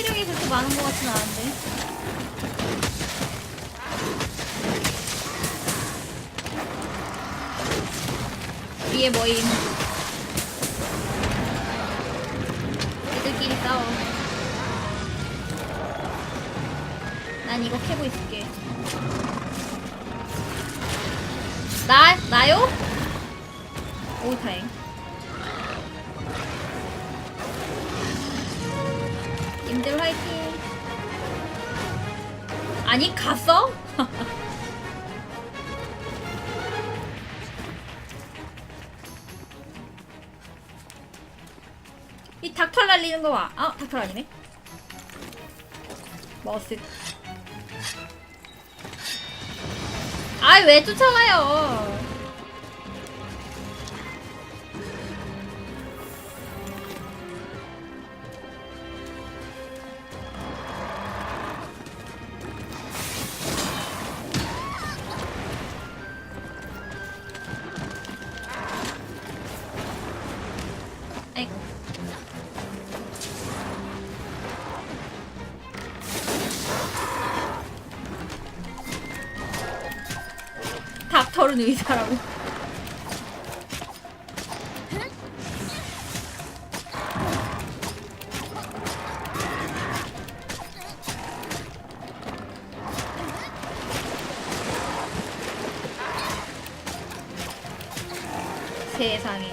체력이 그렇게 많은 것 같진 않은데. 위에 뭐임? 애들끼리 싸워. 난 이거 캐고 있을게. 나, 나요? 오, 다행. 아니, 갔어? 이 닭털 날리는 거 봐. 아, 닭털 아니네. 머스. 아이, 왜 쫓아가요? 의사라고. 세상에.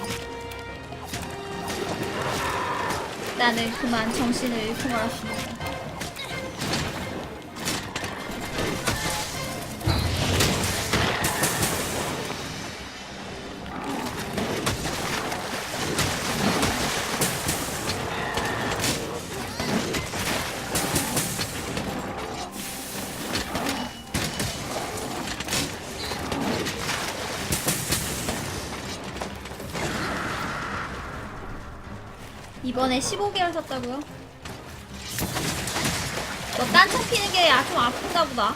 나는 그만 정신을 잃고 말았습니다. 이번에 15개를 샀다고요? 너 딴청 피는 게 좀 아픈가 보다.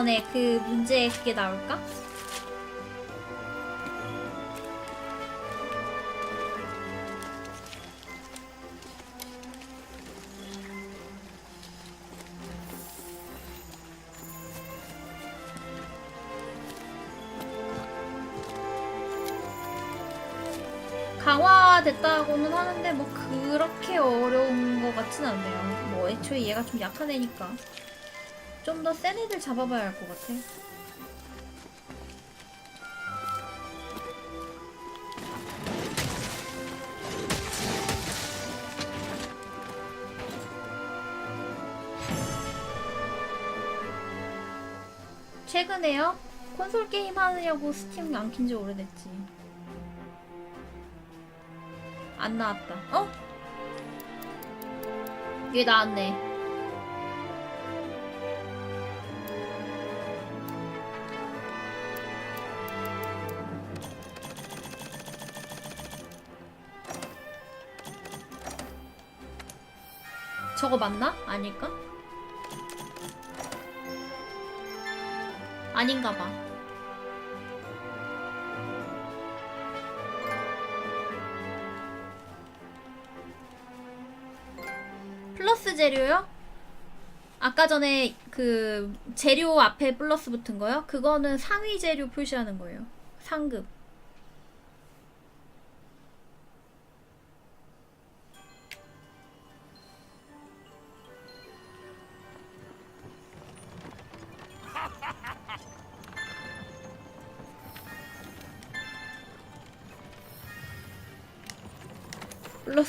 이번에 그 문제 그게 나올까? 강화됐다고는 하는데 뭐 그렇게 어려운 것 같진 않네요. 뭐 애초에 얘가 좀 약한 애니까. 좀 더 센 애들 잡아봐야 할 것 같아. 최근에요? 콘솔 게임 하느냐고 스팀 안 킨 지 오래됐지. 안 나왔다. 어? 얘 나왔네. 저거 맞나? 아닐까? 아닌가 봐. 플러스 재료요? 아까 전에 그 재료 앞에 플러스 붙은 거요? 그거는 상위 재료 표시하는 거예요. 상급.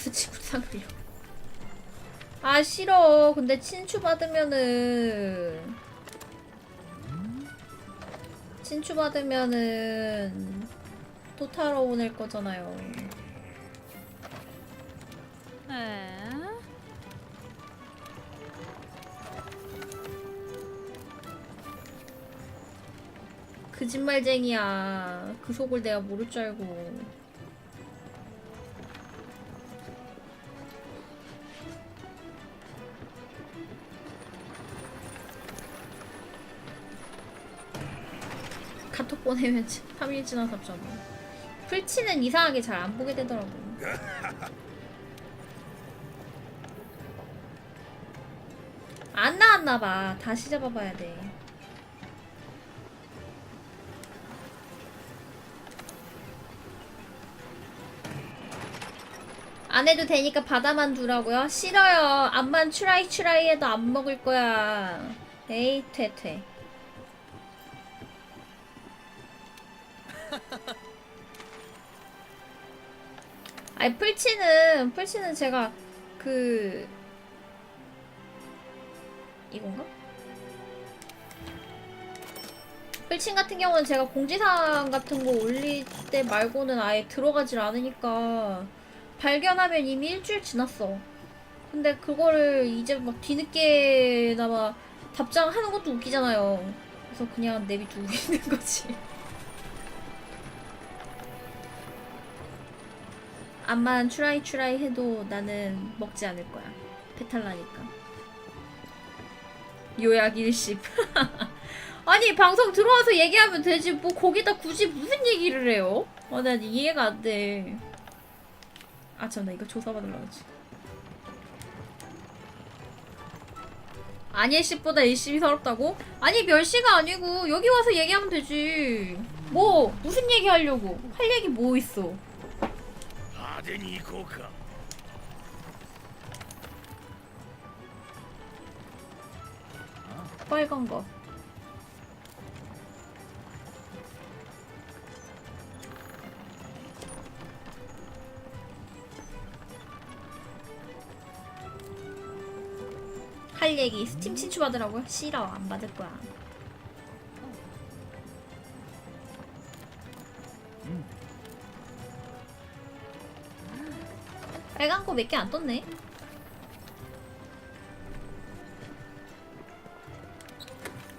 플러스 친구 상대요. 아 싫어. 근데 친추 받으면은 친추 받으면은 토탈 오낼 거잖아요. 에? 거짓말쟁이야. 그 속을 내가 모를 줄 알고. 보내면 3일 지나서 잡잖아. 풀치는 이상하게 잘 안 보게 되더라고. 안 나왔나봐. 다시 잡아봐야 돼. 안 해도 되니까 바다만 두라고요? 싫어요. 암만 추라이 추라이 해도 안 먹을 거야. 에이, 퇴, 퇴. 아니, 풀치는, 풀치는 제가 그, 이건가? 풀친 같은 경우는 제가 공지사항 같은 거 올릴 때 말고는 아예 들어가질 않으니까 발견하면 이미 일주일 지났어. 근데 그거를 이제 막 뒤늦게나마 답장하는 것도 웃기잖아요. 그래서 그냥 내비두고 있는 거지. 암만 추라이 추라이 해도 나는 먹지 않을 거야. 배탈 나니까. 요약 일십. 아니 방송 들어와서 얘기하면 되지 뭐 거기다 굳이 무슨 얘기를 해요? 아, 난 이해가 안 돼. 아, 참, 나 이거 조사받으려고 했지. 아니, 씨보다 일심이 서럽다고? 아니, 멸시가 아니고, 여기 와서 얘기하면 되지. 뭐, 무슨 얘기 하려고? 할 얘기 뭐 있어? 派手に行こうか 빨간 거. 할 얘기 스팀 친추 받으라고요? 싫어 안 받을 거야. 빨간 거 몇 개 안 떴네.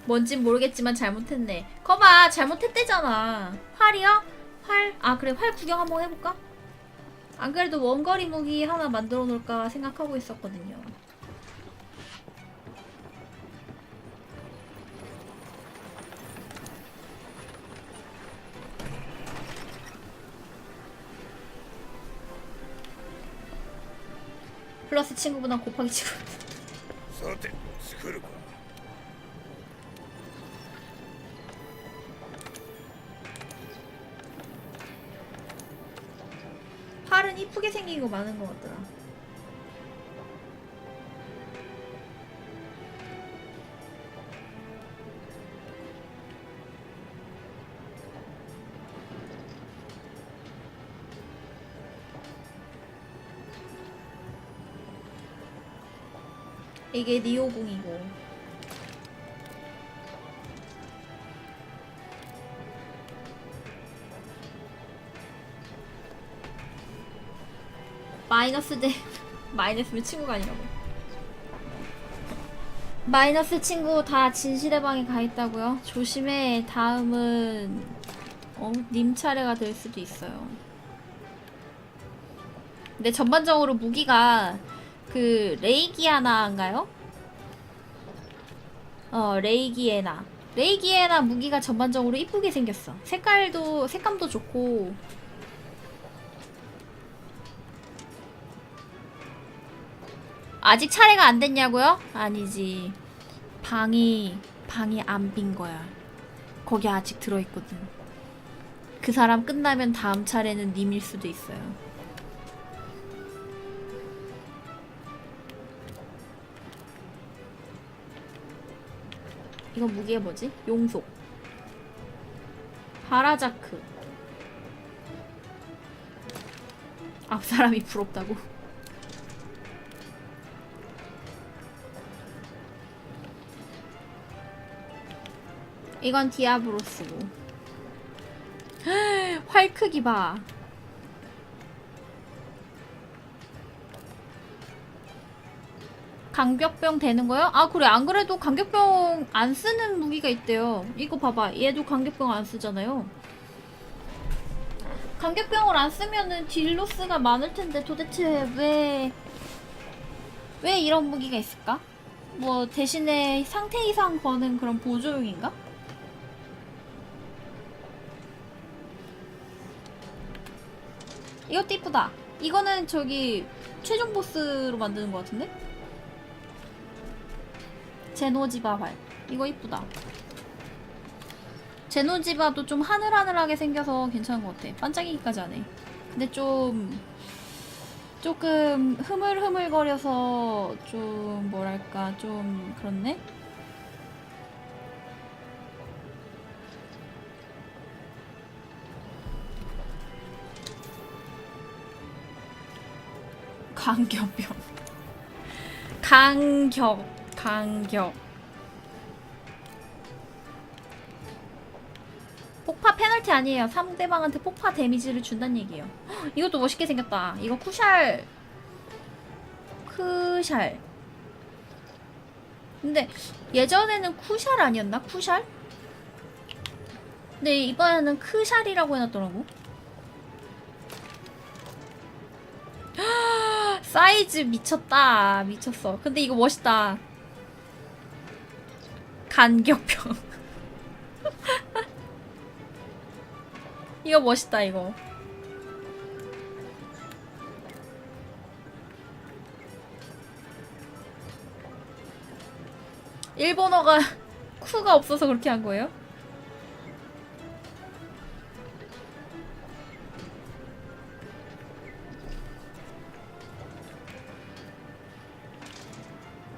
뭔진 모르겠지만 잘못했네. 거봐, 잘못했대잖아. 활이요? 활? 아, 그래, 활 구경 한번 해볼까? 안 그래도 원거리 무기 하나 만들어 놓을까 생각하고 있었거든요. 플러스 친구보다 곱하기 친구. 팔은 이쁘게 생긴 거 많은 거 같더라. 이게 니오공이고. 마이너스 대 마이너스면 친구가 아니라고. 마이너스 친구 다 진실의 방에 가 있다고요? 조심해. 다음은 어, 님 차례가 될 수도 있어요. 근데 전반적으로 무기가 그 레이기아나인가요? 어 레이기에나 레이기에나 무기가 전반적으로 이쁘게 생겼어 색깔도 색감도 좋고 아직 차례가 안 됐냐고요? 아니지. 방이 방이 안 빈 거야. 거기 아직 들어 있거든. 그 사람 끝나면 다음 차례는 님일 수도 있어요. 이건 무게 뭐지? 용속. 바라자크. 앞사람이 부럽다고? 이건 디아브로스고. 활 크기 봐. 강격병 되는 거요? 아 그래 안 그래도 강격병 안 쓰는 무기가 있대요. 이거 봐봐 얘도 강격병 안 쓰잖아요. 강격병을 안 쓰면은 딜로스가 많을 텐데 도대체 왜 왜 이런 무기가 있을까? 뭐 대신에 상태 이상 거는 그런 보조용인가? 이것도 이쁘다. 이거는 저기 최종 보스로 만드는 것 같은데? 제노지바 활. 이거 이쁘다. 제노지바도 좀 하늘하늘하게 생겨서 괜찮은 것 같아. 반짝이기까지 안 해. 근데 좀 조금 흐물흐물거려서 좀 뭐랄까 좀 그렇네. 강격병. 강격. 강격. 폭파 페널티 아니에요. 상대방한테 폭파 데미지를 준다는 얘기예요. 헉, 이것도 멋있게 생겼다. 이거 쿠샬. 쿠샬. 근데 예전에는 쿠샬 아니었나? 쿠샬? 근데 이번에는 크샬이라고 해놨더라고. 헉, 사이즈 미쳤다. 미쳤어. 근데 이거 멋있다. 간격병. 이거 멋있다 이거. 일본어가 쿠가 없어서 그렇게 한 거예요?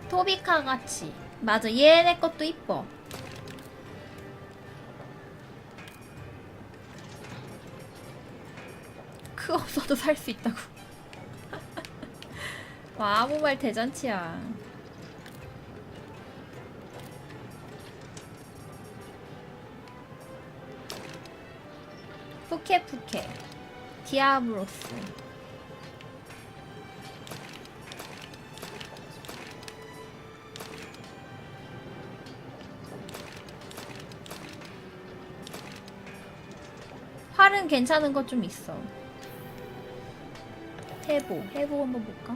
토비카 같이 맞아 얘네 것도 이뻐. 크 없어도 살 수 있다고. 와 아무 말 대잔치야. 푸케 푸케. 디아브로스 활은 괜찮은 것좀 있어. 해보 해보 한번 볼까?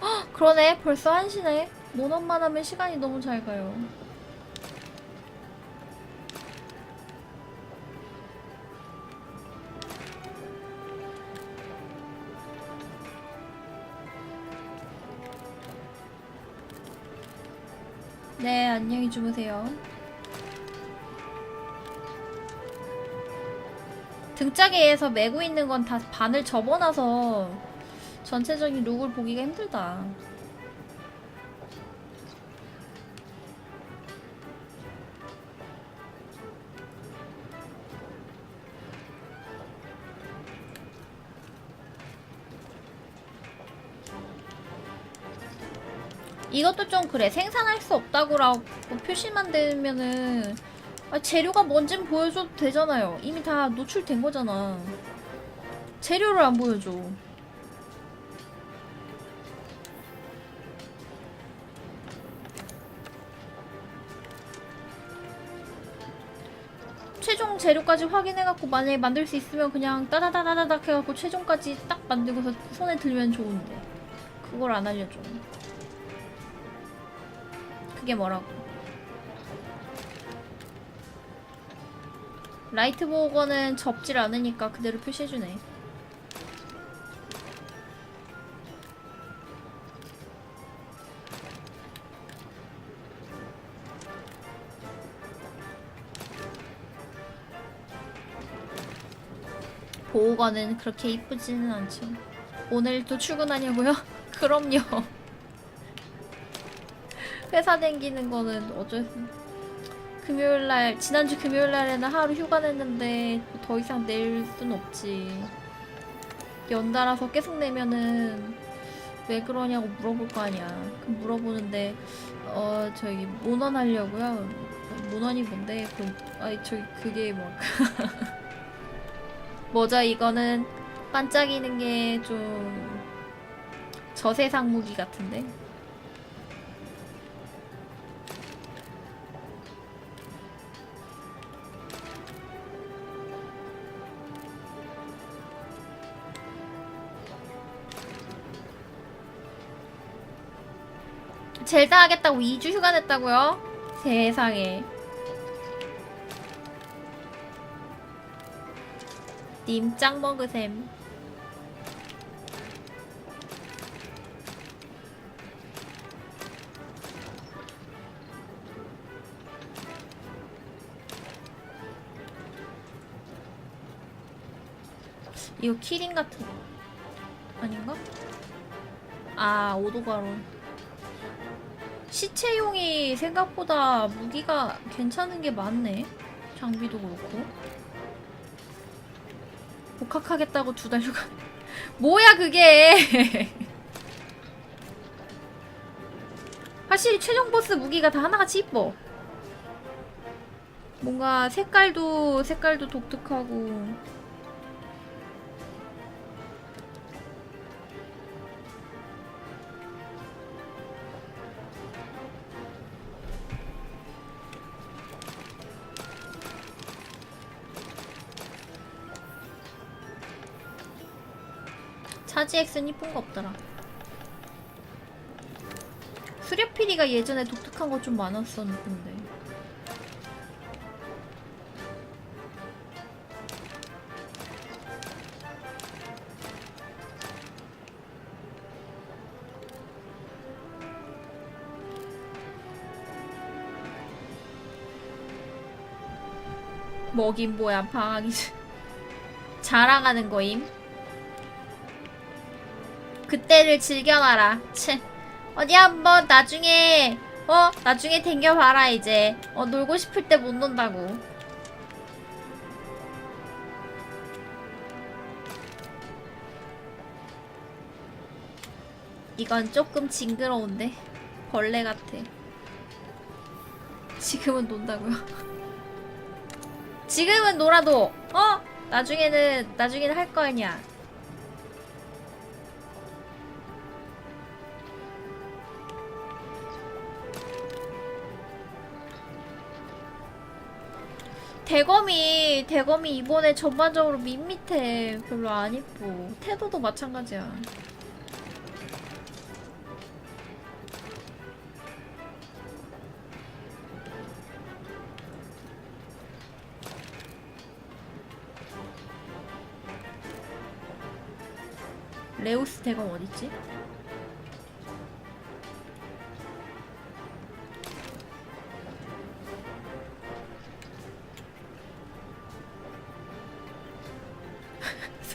헉, 그러네. 벌써 한시네. 모넌만 하면 시간이 너무 잘 가요. 네 안녕히 주무세요 등짝에서 메고 있는 건 다 반을 접어놔서 전체적인 룩을 보기가 힘들다. 이것도 좀 그래 생산할 수 없다고라고 표시만 되면은 아, 재료가 뭔진 보여줘도 되잖아요. 이미 다 노출된 거잖아. 재료를 안 보여줘. 최종 재료까지 확인해갖고 만약에 만들 수 있으면 그냥 따다다다닥 해갖고 최종까지 딱 만들고서 손에 들면 좋은데 그걸 안 알려줘. 그게 뭐라고? 라이트 보거는 접질 않으니까 그대로 표시해주네. 보호관은 그렇게 이쁘지는 않죠. 오늘도 출근하냐고요? 그럼요. 회사 댕기는 거는 어쩔 수. 금요일날 지난주 금요일날에는 하루 휴가 냈는데 더 이상 낼 순 없지. 연달아서 계속 내면은 왜 그러냐고 물어볼 거 아니야. 그럼 물어보는데 어 저기 모넌 하려고요. 모넌이 뭔데? 그럼 아이 저기 그게 뭐 뭐죠 이거는 반짝이는 게 좀 저세상 무기 같은데. 젤다 하겠다고 2주 휴가 냈다고요? 세상에. 님 짱 먹으셈. 이거 키링 같은 거 아닌가? 아 오도가론 시체용이 생각보다 무기가 괜찮은 게 많네. 장비도 그렇고. 복학하겠다고 두 달 휴가 뭐야 그게! 확실히 최종 보스 무기가 다 하나같이 이뻐. 뭔가 색깔도 색깔도 독특하고 X는 이쁜 거 없더라. 수렵피리가 예전에 독특한 거 좀 많았었는데. 먹인 뭐야 방학이 자랑하는 거임. 그때를 즐겨놔라. 치. 어디 한번 나중에 어 나중에 댕겨봐라 이제. 어 놀고 싶을 때 못 논다고. 이건 조금 징그러운데 벌레 같아. 지금은 논다고요. 지금은 놀아도 어 나중에는 나중에는 할 거 아니야. 대검이 대검이 이번에 전반적으로 밋밋해. 별로 안 이뻐. 태도도 마찬가지야. 레오스 대검 어딨지?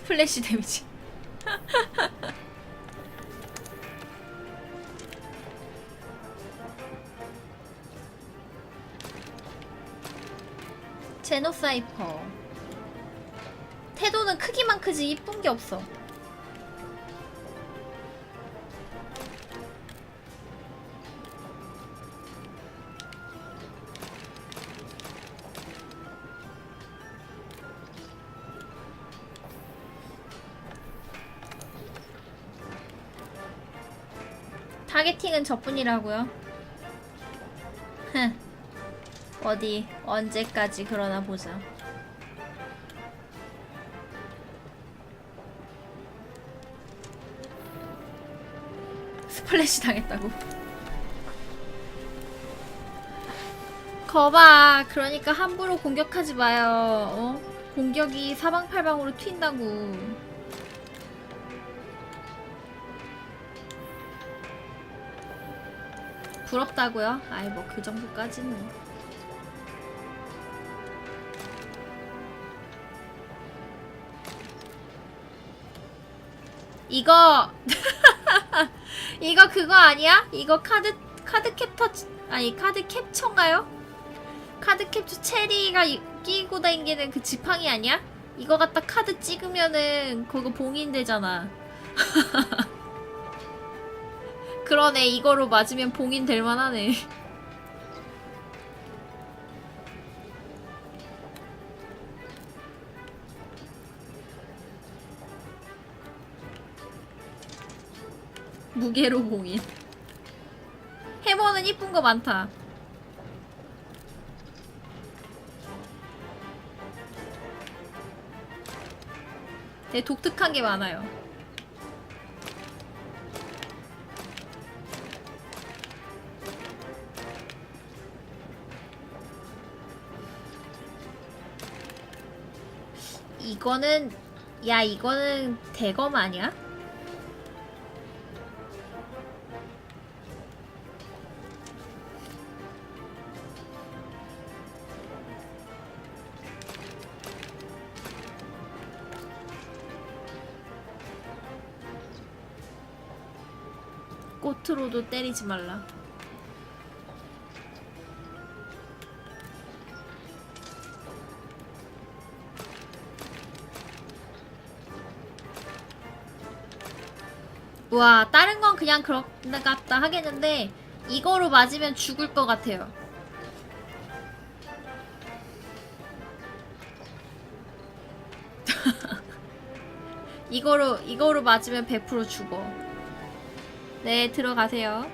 플래시 데미지. 제노사이퍼. 태도는 크기만 크지 이쁜 게 없어. 타겟팅은 저뿐이라고요? 흥. 어디 언제까지 그러나 보자. 스플래시 당했다고. 거봐. 그러니까 함부로 공격하지 마요. 어? 공격이 사방팔방으로 튄다고. 부럽다고요? 아이 뭐 그 정도까지는 이거 이거 그거 아니야? 이거 카드 카드 캡터 아니 카드 캡처인가요? 카드 캡처 체리가 이- 끼고 다니는 그 지팡이 아니야? 이거 갖다 카드 찍으면은 그거 봉인되잖아. 그러네 이거로 맞으면 봉인 될 만하네. 무게로 봉인. 해머는 이쁜 거 많다. 되게 독특한 게 많아요 이거는 야 이거는 대검 아니야? 꽃으로도 때리지 말라. 와 다른 건 그냥 그렇다 하겠는데 이거로 맞으면 죽을 것 같아요. 이거로 이거로 맞으면 100% 죽어. 네 들어가세요.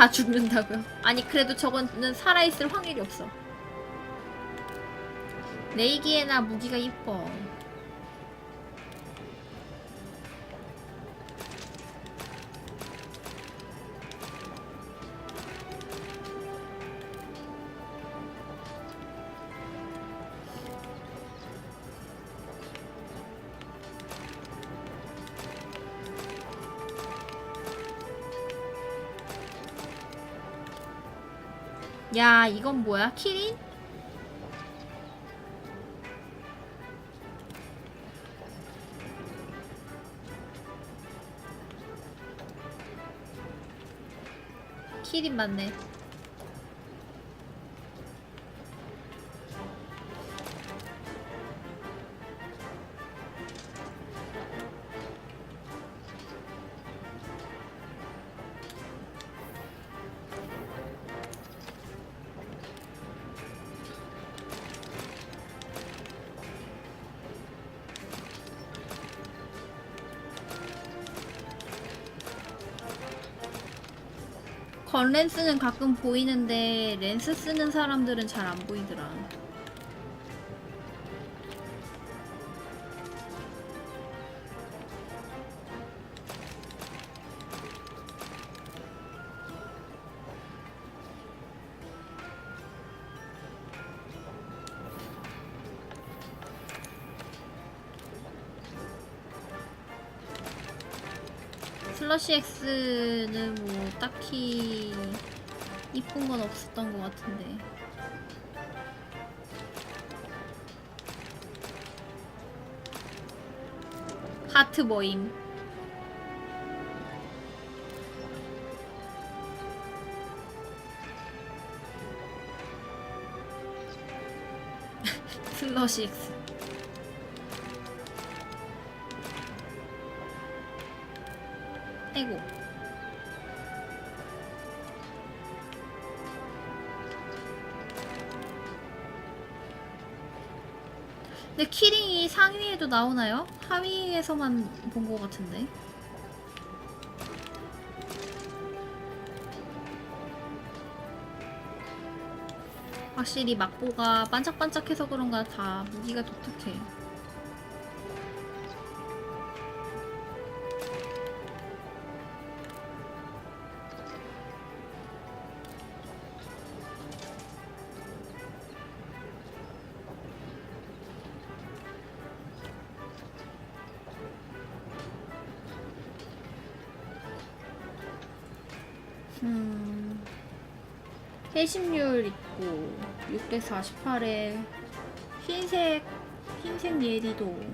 다 죽는다고요? 아니 그래도 저거는 살아있을 확률이 없어. 레이기에나 무기가 이뻐. 야 이건 뭐야? 키린? 키린 맞네. 건렌스는 가끔 보이는데 렌스 쓰는 사람들은 잘 안 보이더라. 슬러시 X는 뭐 딱히 이쁜 건 없었던 것 같은데. 하트 모임. 슬러시 X. 아이고. 근데 키링이 상위에도 나오나요? 하위에서만 본 것 같은데. 확실히 막보가 반짝반짝해서 그런가 다 무기가 독특해. 회심률 있고 648에 흰색 흰색 예리도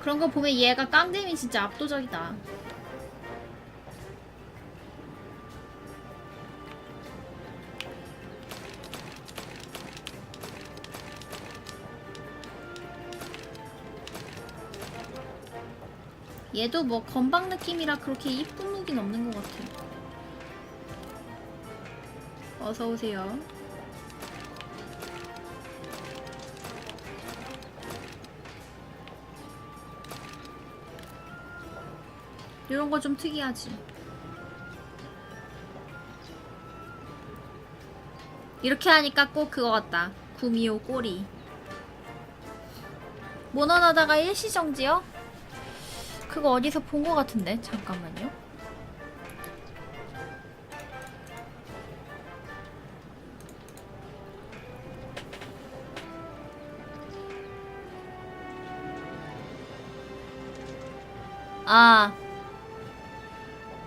그런 거 보면 얘가 깡댐이 진짜 압도적이다. 얘도 뭐 건방 느낌이라 그렇게 이쁜 무기는 없는 것 같아. 어서 오세요. 이런 거 좀 특이하지. 이렇게 하니까 꼭 그거 같다. 구미호 꼬리. 모넌하다가 일시정지요? 그거 어디서 본 거 같은데? 잠깐만요. 아.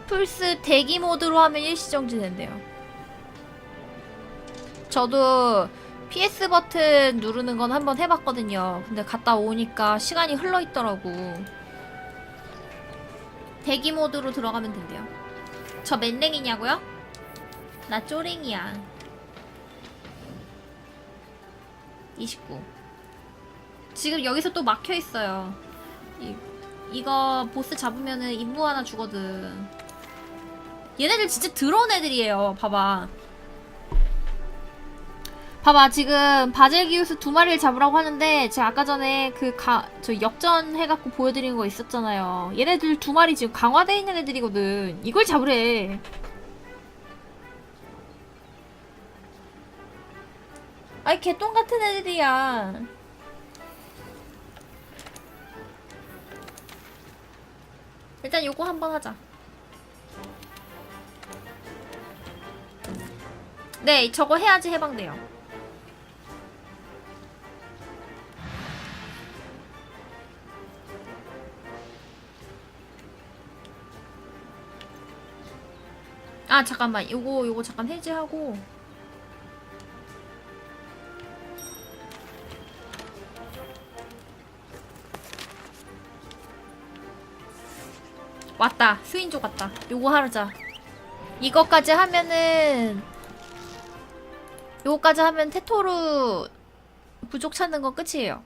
플스 대기 모드로 하면 일시정지 된대요. 저도 PS 버튼 누르는 건 한번 해봤거든요. 근데 갔다 오니까 시간이 흘러 있더라고. 대기 모드로 들어가면 된대요. 저 맨랭이냐고요? 나 쪼랭이야. 29. 지금 여기서 또 막혀 있어요. 이, 이거 보스 잡으면은 임무 하나 주거든. 얘네들 진짜 더러운 애들이에요. 봐봐. 봐봐 지금 바젤기우스 두 마리를 잡으라고 하는데 제가 아까 전에 그 가 저 역전 해갖고 보여드린 거 있었잖아요 얘네들 두 마리 지금 강화돼 있는 애들이거든 이걸 잡으래 아이 개똥 같은 애들이야 일단 요거 한번 하자. 네 저거 해야지 해방돼요. 아 잠깐만. 요거 요거 잠깐 해제하고 왔다. 스윈족 왔다. 요거 하자. 이거까지 하면은 요거까지 하면 테토르 부족 찾는 건 끝이에요.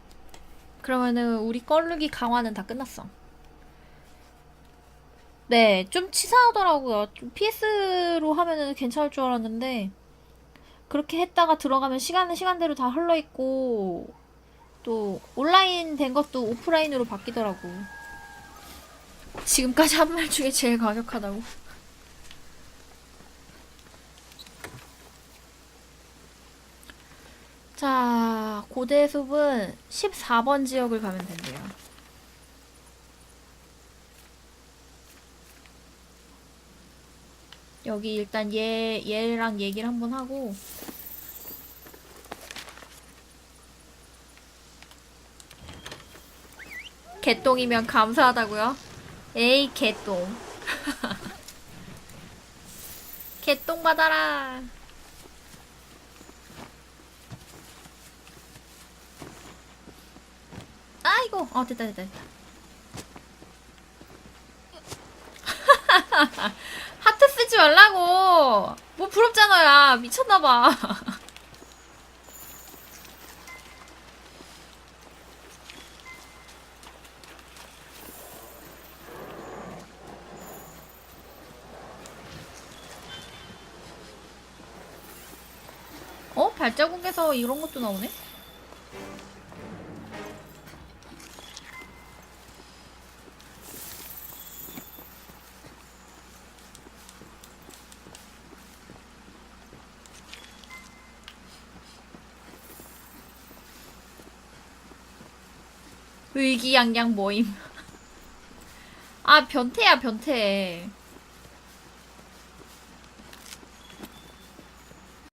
그러면은 우리 껄르기 강화는 다 끝났어. 네, 좀 치사하더라고요. 좀 PS로 하면은 괜찮을 줄 알았는데, 그렇게 했다가 들어가면 시간은 시간대로 다 흘러 있고, 또, 온라인 된 것도 오프라인으로 바뀌더라고. 지금까지 한 말 중에 제일 과격하다고. 자, 고대 숲은 14번 지역을 가면 된대요. 여기 일단 얘 얘랑 얘기를 한번 하고 개똥이면 감사하다고요? 에이 개똥 개똥 받아라 아이고 어 됐다 됐다 됐다 하트 쓰지 말라고. 뭐 부럽잖아, 야. 미쳤나봐. 어? 발자국에서 이런 것도 나오네? 의기양양 모임. 아, 변태야, 변태.